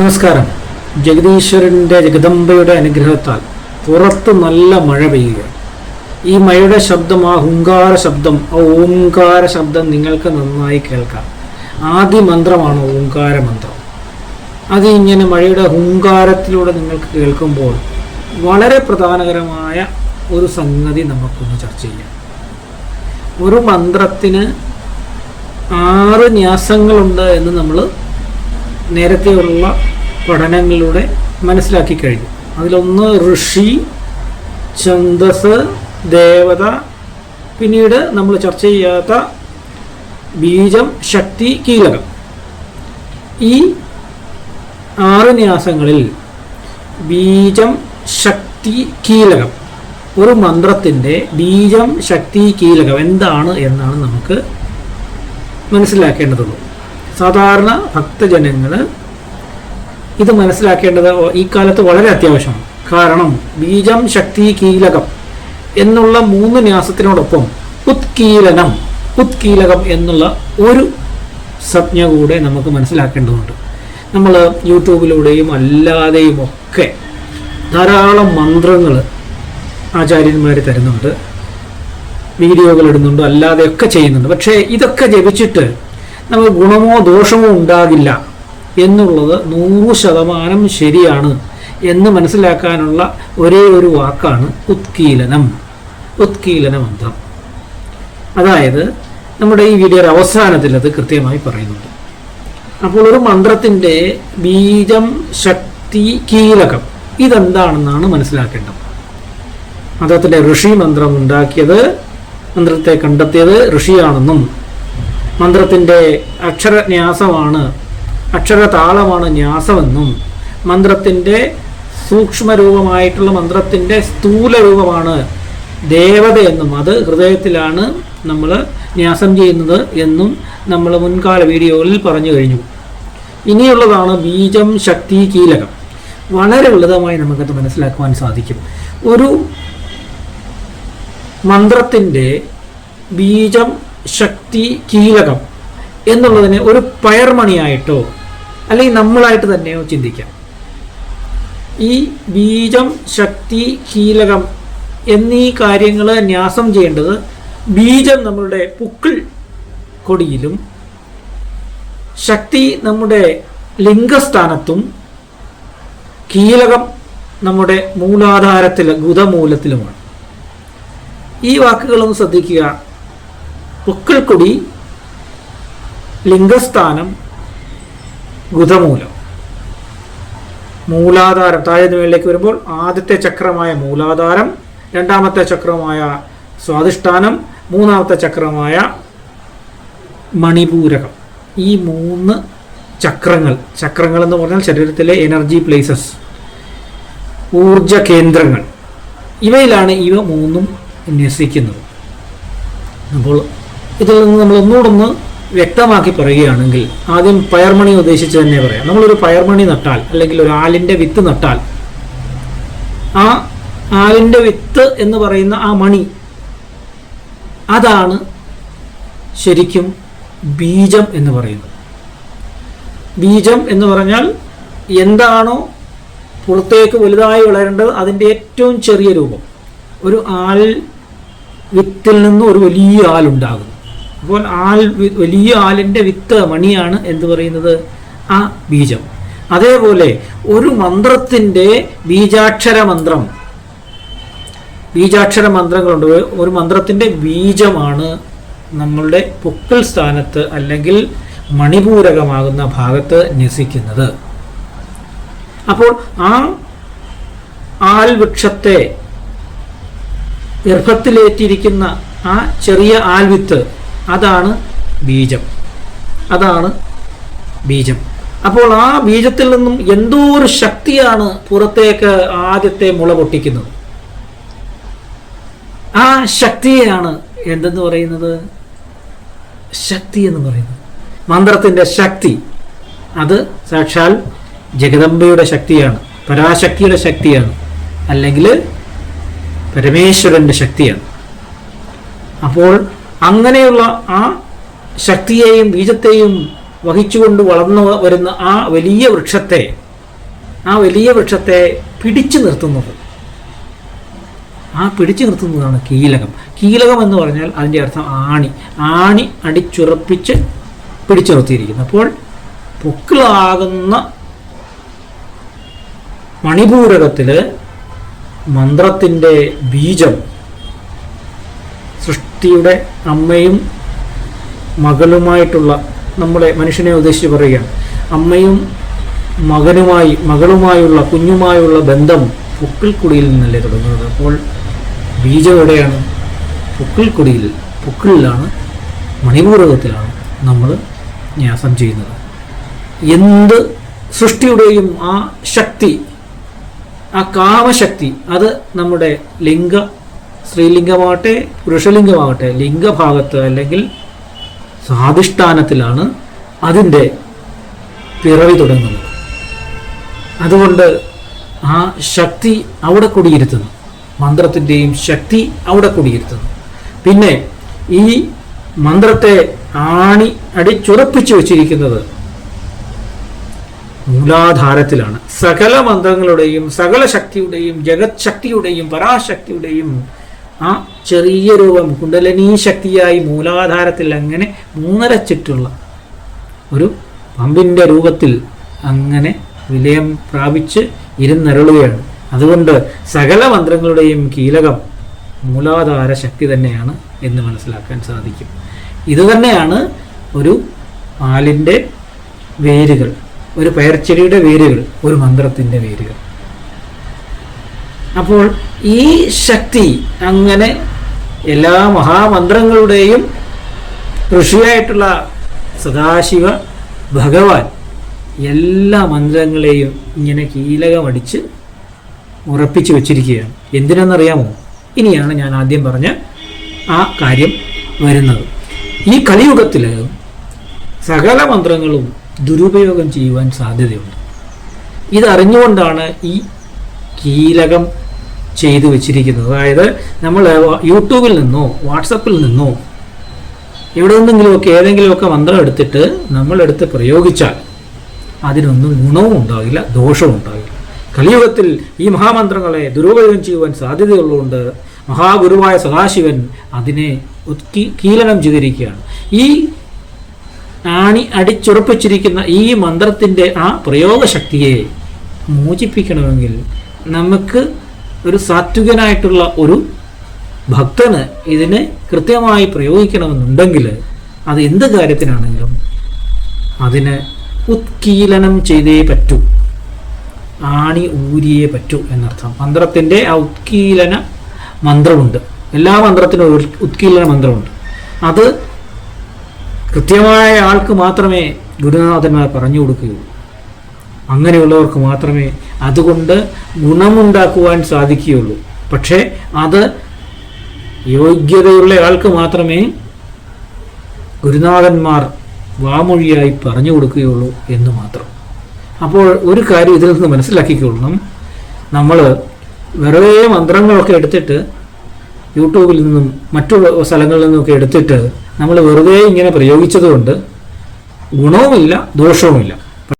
നമസ്കാരം. ജഗദീശ്വരന്റെ ജഗദംബയുടെ അനുഗ്രഹത്താൽ പുറത്ത് നല്ല മഴ പെയ്യുക. ഈ മഴയുടെ ശബ്ദം ആ ഹുങ്കാര ശബ്ദം ആ ഓംകാര ശബ്ദം നിങ്ങൾക്ക് നന്നായി കേൾക്കാം. ആദ്യ മന്ത്രമാണ് ഓംകാര മന്ത്രം. അത് ഇങ്ങനെ മഴയുടെ ഹുങ്കാരത്തിലൂടെ നിങ്ങൾക്ക് കേൾക്കുമ്പോൾ വളരെ പ്രധാനകരമായ ഒരു സംഗതി നമുക്കൊന്ന് ചർച്ച ചെയ്യാം. ഒരു മന്ത്രത്തിന് ആറ് ന്യാസങ്ങളുണ്ട് എന്ന് നമ്മൾ നേരത്തെയുള്ള പഠനങ്ങളിലൂടെ മനസ്സിലാക്കി കഴിഞ്ഞു. അതിലൊന്ന് ഋഷി ഛന്ദസ് ദേവത പിന്നീട് നമ്മൾ ചർച്ച ചെയ്യാത്ത ബീജം ശക്തി കീലകം. ഈ ആറ് ന്യാസങ്ങളിൽ ബീജം ശക്തി കീലകം ഒരു മന്ത്രത്തിന്റെ ബീജം ശക്തി കീലകം എന്താണ് എന്നാണ് നമുക്ക് മനസ്സിലാക്കേണ്ടതുള്ളൂ. സാധാരണ ഭക്തജനങ്ങൾ ഇത് മനസ്സിലാക്കേണ്ടത് ഈ കാലത്ത് വളരെ അത്യാവശ്യമാണ്. കാരണം ബീജം ശക്തി കീലകം എന്നുള്ള മൂന്ന് ന്യാസത്തിനോടൊപ്പം ഉത്കീലനം ഉത്കീലകം എന്നുള്ള ഒരു സംജ്ഞ കൂടെ നമുക്ക് മനസ്സിലാക്കേണ്ടതുണ്ട്. നമ്മൾ യൂട്യൂബിലൂടെയും അല്ലാതെയും ഒക്കെ ധാരാളം മന്ത്രങ്ങൾ ആചാര്യന്മാർ തരുന്നുണ്ട്. വീഡിയോകൾ ഇടുന്നുണ്ട് അല്ലാതെയൊക്കെ ചെയ്യുന്നുണ്ട്. പക്ഷേ ഇതൊക്കെ ജപിച്ചിട്ട് നമുക്ക് ഗുണമോ ദോഷമോ ഉണ്ടാകില്ല എന്നുള്ളത് നൂറ് ശതമാനം ശരിയാണ് എന്ന് മനസ്സിലാക്കാനുള്ള ഒരേ ഒരു വാക്കാണ് ഉത്കീലനം. ഉത്കീലന മന്ത്രം അതായത് നമ്മുടെ ഈ വീഡിയോയുടെ അവസാനത്തിൽ അത് കൃത്യമായി പറയുന്നുണ്ട്. അപ്പോൾ ഒരു മന്ത്രത്തിന്റെ ബീജം ശക്തി കീലകം ഇതെന്താണെന്നാണ് മനസ്സിലാക്കേണ്ടത്? മന്ത്രത്തിന്റെ ഋഷി മന്ത്രം ഉണ്ടാക്കിയത് മന്ത്രത്തെ കണ്ടെത്തിയത് ഋഷിയാണെന്നും മന്ത്രത്തിന്റെ അക്ഷരന്യാസമാണ് അക്ഷരതാളമാണ് ന്യാസമെന്നും മന്ത്രത്തിന്റെ സൂക്ഷ്മരൂപമായിട്ടുള്ള മന്ത്രത്തിന്റെ സ്ഥൂല രൂപമാണ് ദേവതയെന്നും അത് ഹൃദയത്തിലാണ് നമ്മൾ ന്യാസം ചെയ്യുന്നത് എന്നും നമ്മൾ മുൻകാല വീഡിയോകളിൽ പറഞ്ഞു കഴിഞ്ഞു. ഇനിയുള്ളതാണ് ബീജം ശക്തി കീലകം. വളരെ ലളിതമായി നമുക്കത് മനസ്സിലാക്കുവാൻ സാധിക്കും. ഒരു മന്ത്രത്തിന്റെ ബീജം ശക്തി കീലകം എന്നുള്ളതിനെ ഒരു പയർമണിയായിട്ടോ അല്ലെങ്കിൽ നമ്മളായിട്ട് തന്നെയോ ചിന്തിക്കാം. ഈ ബീജം ശക്തി കീലകം എന്നീ കാര്യങ്ങൾ ന്യാസം ചെയ്യേണ്ടത് ബീജം നമ്മളുടെ പുക്കിൾ കൊടിയിലും ശക്തി നമ്മുടെ ലിംഗസ്ഥാനത്തും കീലകം നമ്മുടെ മൂലാധാരത്തിൽ ഗുതമൂലത്തിലുമാണ് ഈ വാക്കുകളൊന്ന് ശ്രദ്ധിക്കുക. പൊക്കിൾക്കൊടി ലിംഗസ്ഥാനം ഗുദമൂലം. മൂലാധാരം താഴെ മേളിലേക്ക് വരുമ്പോൾ ആദ്യത്തെ ചക്രമായ മൂലാധാരം രണ്ടാമത്തെ ചക്രമായ സ്വാധിഷ്ഠാനം മൂന്നാമത്തെ ചക്രമായ മണിപൂരകം. ഈ മൂന്ന് ചക്രങ്ങൾ ചക്രങ്ങൾ എന്ന് പറഞ്ഞാൽ ശരീരത്തിലെ എനർജി പ്ലേസസ് ഊർജ കേന്ദ്രങ്ങൾ. ഇവയിലാണ് ഇവ മൂന്നും വിന്യസിക്കുന്നത് അപ്പോൾ ഇതിൽ നിന്ന് നമ്മൾ ഒന്നുകൂടൊന്ന് വ്യക്തമാക്കി പറയുകയാണെങ്കിൽ ആദ്യം പയർമണി ഉദ്ദേശിച്ച് തന്നെ പറയാം. നമ്മളൊരു പയർമണി നട്ടാൽ അല്ലെങ്കിൽ ഒരു ആലിന്റെ വിത്ത് നട്ടാൽ ആ ആലിന്റെ വിത്ത് എന്ന് പറയുന്ന ആ മണി അതാണ് ശരിക്കും ബീജം എന്ന് പറയുന്നത്. ബീജം എന്ന് പറഞ്ഞാൽ എന്താണോ പുറത്തേക്ക് വലുതായി വളരേണ്ടത് അതിന്റെ ഏറ്റവും ചെറിയ രൂപം. ഒരു ആൽ വിത്തിൽ നിന്ന് ഒരു വലിയ ആലുണ്ടാകുന്നു അപ്പോൾ ആൽ വലിയ ആലിന്റെ വിത്ത് മണിയാണ് എന്ന് പറയുന്നത്? ആ ബീജം. അതേപോലെ ഒരു മന്ത്രത്തിന്റെ ബീജാക്ഷര മന്ത്രം. ബീജാക്ഷര മന്ത്രങ്ങളുണ്ട്. ഒരു മന്ത്രത്തിന്റെ ബീജമാണ് നമ്മളുടെ പൊക്കിൾ സ്ഥാനത്ത് അല്ലെങ്കിൽ മണിപൂരകമാകുന്ന ഭാഗത്ത് നസിക്കുന്നത് അപ്പോൾ ആ ആൽവൃക്ഷത്തെ ഗർഭത്തിലേറ്റിരിക്കുന്ന ആ ചെറിയ ആൽവിത്ത് അതാണ് ബീജം. അതാണ് ബീജം. അപ്പോൾ ആ ബീജത്തിൽ നിന്നും എന്തോ ഒരു ശക്തിയാണ് പുറത്തേക്ക് ആദ്യത്തെ മുള പൊട്ടിക്കുന്നത്? ആ ശക്തിയെയാണ് എന്തെന്ന് പറയുന്നത്? ശക്തി എന്ന് പറയുന്നത്. മന്ത്രത്തിന്റെ ശക്തി. അത് സാക്ഷാൽ ജഗദംബയുടെ ശക്തിയാണ്. പരാശക്തിയുടെ ശക്തിയാണ്. അല്ലെങ്കിൽ പരമേശ്വരന്റെ ശക്തിയാണ്. അപ്പോൾ അങ്ങനെയുള്ള ആ ശക്തിയെയും ബീജത്തെയും വഹിച്ചുകൊണ്ട് വളർന്നു വരുന്ന ആ വലിയ വൃക്ഷത്തെ ആ വലിയ വൃക്ഷത്തെ പിടിച്ചു നിർത്തുന്നത്. ആ പിടിച്ചു നിർത്തുന്നതാണ് കീലകം. കീലകം എന്ന് പറഞ്ഞാൽ അതിന്റെ അർത്ഥം ആണി. ആണി അടിച്ചുറപ്പിച്ച് പിടിച്ചു നിർത്തിയിരിക്കുന്നു. അപ്പോൾ പൊക്കിളാകുന്ന മണിപൂരകത്തിൽ മന്ത്രത്തിന്റെ ബീജം സൃഷ്ടിയുടെ അമ്മയും മകളുമായിട്ടുള്ള നമ്മളെ മനുഷ്യനെ ഉദ്ദേശിച്ച് പറയുകയാണ്. അമ്മയും മകനുമായി മകളുമായുള്ള കുഞ്ഞുമായുള്ള ബന്ധം പൊക്കിൾക്കുടിയിൽ നിന്നല്ലേ തുടങ്ങുന്നത്. അപ്പോൾ ബീജം എവിടെയാണ്? പൊക്കിൾക്കുടിയിൽ പൊക്കിളിലാണ് മണിപൂരകത്തിലാണ് നമ്മൾ ന്യാസം ചെയ്യുന്നത്. എന്ത് സൃഷ്ടിയുടെയും ആ ശക്തി ആ കാമശക്തി അത് നമ്മുടെ ലിംഗ സ്ത്രീലിംഗമാകട്ടെ പുരുഷലിംഗമാകട്ടെ ലിംഗഭാഗത്ത് അല്ലെങ്കിൽ സ്വാധിഷ്ഠാനത്തിലാണ് അതിന്റെ പിറവി തുടങ്ങുന്നത്. അതുകൊണ്ട് ആ ശക്തി അവിടെ കുടിയിരുത്തുന്നു. മന്ത്രത്തിന്റെയും ശക്തി അവിടെ കുടിയിരുത്തുന്നു. പിന്നെ ഈ മന്ത്രത്തെ ആണി അടിച്ചുറപ്പിച്ചു വച്ചിരിക്കുന്നത് മൂലാധാരത്തിലാണ്. സകല മന്ത്രങ്ങളുടെയും സകല ശക്തിയുടെയും ജഗത് ശക്തിയുടെയും പരാശക്തിയുടെയും ആ ചെറിയ രൂപം കുണ്ടലിനീ ശക്തിയായി മൂലാധാരത്തിൽ അങ്ങനെ മൂന്നരച്ചിട്ടുള്ള ഒരു പമ്പിന്റെ രൂപത്തിൽ അങ്ങനെ വിലയം പ്രാപിച്ച് ഇരുന്നരുളുകയാണ്. അതുകൊണ്ട് സകല മന്ത്രങ്ങളുടെയും കീലകം മൂലാധാര ശക്തി തന്നെയാണ് എന്ന് മനസ്സിലാക്കാൻ സാധിക്കും. ഇതുതന്നെയാണ് ഒരു ആലിന്റെ വേരുകൾ ഒരു പയർച്ചെടിയുടെ വേരുകൾ ഒരു മന്ത്രത്തിന്റെ വേരുകൾ. അപ്പോൾ ഈ ശക്തി അങ്ങനെ എല്ലാ മഹാമന്ത്രങ്ങളുടെയും ഋഷിയായിട്ടുള്ള സദാശിവ ഭഗവാൻ എല്ലാ മന്ത്രങ്ങളെയും ഇങ്ങനെ കീലകമടിച്ച് ഉറപ്പിച്ചു വച്ചിരിക്കുകയാണ്. എന്തിനാണെന്നറിയാമോ? ഇനിയാണ് ഞാൻ ആദ്യം പറഞ്ഞ ആ കാര്യം വരുന്നത്. ഈ കലിയുഗത്തിൽ സകല മന്ത്രങ്ങളും ദുരുപയോഗം ചെയ്യുവാൻ സാധ്യതയുണ്ട്. ഇതറിഞ്ഞുകൊണ്ടാണ് ഈ കീലകം ചെയ്തു വെച്ചിരിക്കുന്നത്. അതായത് നമ്മൾ യൂട്യൂബിൽ നിന്നോ വാട്സപ്പിൽ നിന്നോ എവിടെ നിന്നെങ്കിലുമൊക്കെ ഏതെങ്കിലുമൊക്കെ മന്ത്രം എടുത്തിട്ട് നമ്മളെടുത്ത് പ്രയോഗിച്ചാൽ അതിനൊന്നും ഗുണവും ഉണ്ടാകില്ല ദോഷവും ഉണ്ടാകില്ല കലിയുഗത്തിൽ ഈ മഹാമന്ത്രങ്ങളെ ദുരുപയോഗം ചെയ്യുവാൻ സാധ്യതയുള്ളതുകൊണ്ട് മഹാഗുരുവായ സദാശിവൻ അതിനെ കീലനം ചെയ്തിരിക്കുകയാണ്. ഈ ആണി അടിച്ചുറപ്പിച്ചിരിക്കുന്ന ഈ മന്ത്രത്തിന്റെ ആ പ്രയോഗശക്തിയെ മോചിപ്പിക്കണമെങ്കിൽ നമുക്ക് ഒരു സാത്വികനായിട്ടുള്ള ഒരു ഭക്തന് ഇതിനെ കൃത്യമായി പ്രയോഗിക്കണമെന്നുണ്ടെങ്കിൽ അത് എന്ത് കാര്യത്തിനാണെങ്കിലും അതിന് ഉത്കീലനം ചെയ്തേ പറ്റൂ. ആണി ഊരിയേ പറ്റൂ എന്നർത്ഥം. മന്ത്രത്തിന്റെ ആ ഉത്കീലന മന്ത്രമുണ്ട്. എല്ലാ മന്ത്രത്തിനും ഒരു ഉത്കീലന മന്ത്രമുണ്ട്. അത് കൃത്യമായ ആൾക്ക് മാത്രമേ ഗുരുനാഥന്മാർ പറഞ്ഞു കൊടുക്കുകയുള്ളൂ. അങ്ങനെയുള്ളവർക്ക് മാത്രമേ അതുകൊണ്ട് ഗുണമുണ്ടാക്കുവാൻ സാധിക്കുകയുള്ളൂ. പക്ഷേ അത് യോഗ്യതയുള്ള ആൾക്ക് മാത്രമേ ഗുരുനാഥന്മാർ വാമൊഴിയായി പറഞ്ഞു കൊടുക്കുകയുള്ളൂ എന്ന് മാത്രം. അപ്പോൾ ഒരു കാര്യം ഇതിൽ നിന്ന് മനസ്സിലാക്കിക്കൊള്ളണം. നമ്മൾ വെറുതെ മന്ത്രങ്ങളൊക്കെ എടുത്തിട്ട് യൂട്യൂബിൽ നിന്നും മറ്റു സ്ഥലങ്ങളിൽ നിന്നൊക്കെ എടുത്തിട്ട് നമ്മൾ വെറുതെ ഇങ്ങനെ പ്രയോഗിച്ചതുകൊണ്ട് ഗുണവുമില്ല ദോഷവുമില്ല.